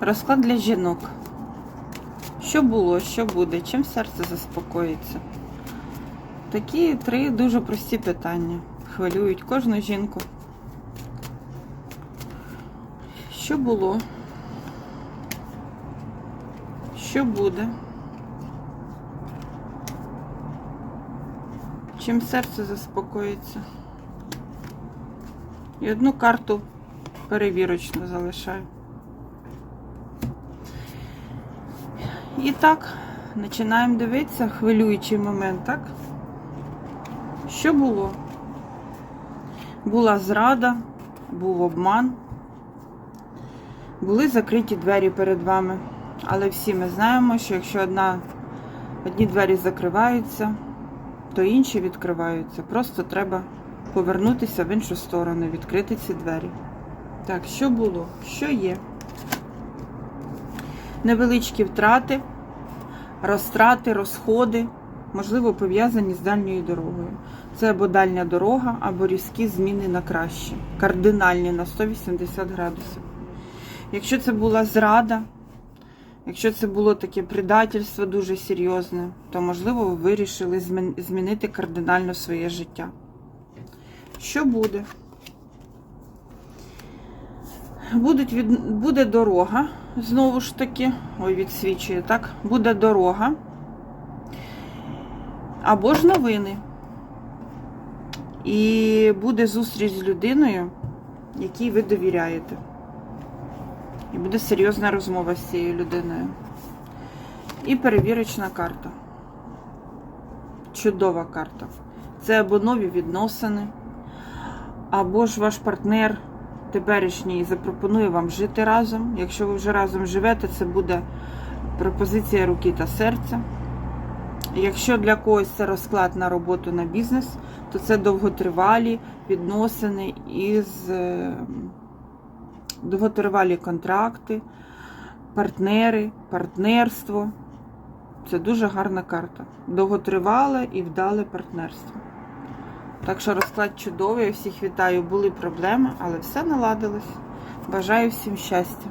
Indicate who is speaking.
Speaker 1: Розклад для жінок. Що було, що буде, чим серце заспокоїться? Такі три дуже прості питання. Хвилюють кожну жінку. Що було? Що буде? Чим серце заспокоїться? І одну карту перевірочну залишаю. І так, починаємо дивитися хвилюючий момент, так? Що було? Була зрада, був обман, були закриті двері перед вами. Але всі ми знаємо, що якщо одна, одні двері закриваються, то інші відкриваються. Просто треба повернутися в іншу сторону, відкрити ці двері. Так, що було? Що є? Невеличкі втрати, розтрати, розходи, можливо, пов'язані з дальньою дорогою. Це або дальня дорога, або різкі зміни на краще, кардинальні на 180 градусів. Якщо це була зрада, якщо це було таке предательство дуже серйозне, то, можливо, ви вирішили змінити кардинально своє життя. Що буде? Будуть від... Буде дорога, знову ж таки, ой, відсвічує, так? Буде дорога. Або ж новини. І буде зустріч з людиною, якій ви довіряєте. І буде серйозна розмова з цією людиною. І перевірочна карта. Чудова карта. Це або нові відносини, або ж ваш партнер теперішній запропонує вам жити разом. Якщо ви вже разом живете, це буде пропозиція руки та серця. Якщо для когось це розклад на роботу на бізнес, то це довготривалі відносини із е, довготривалі контракти, партнери, партнерство. Це дуже гарна карта. Довготривале і вдале партнерство. Так що розклад чудовий, всіх вітаю. Були проблеми, але все наладилось. Бажаю всім щастя.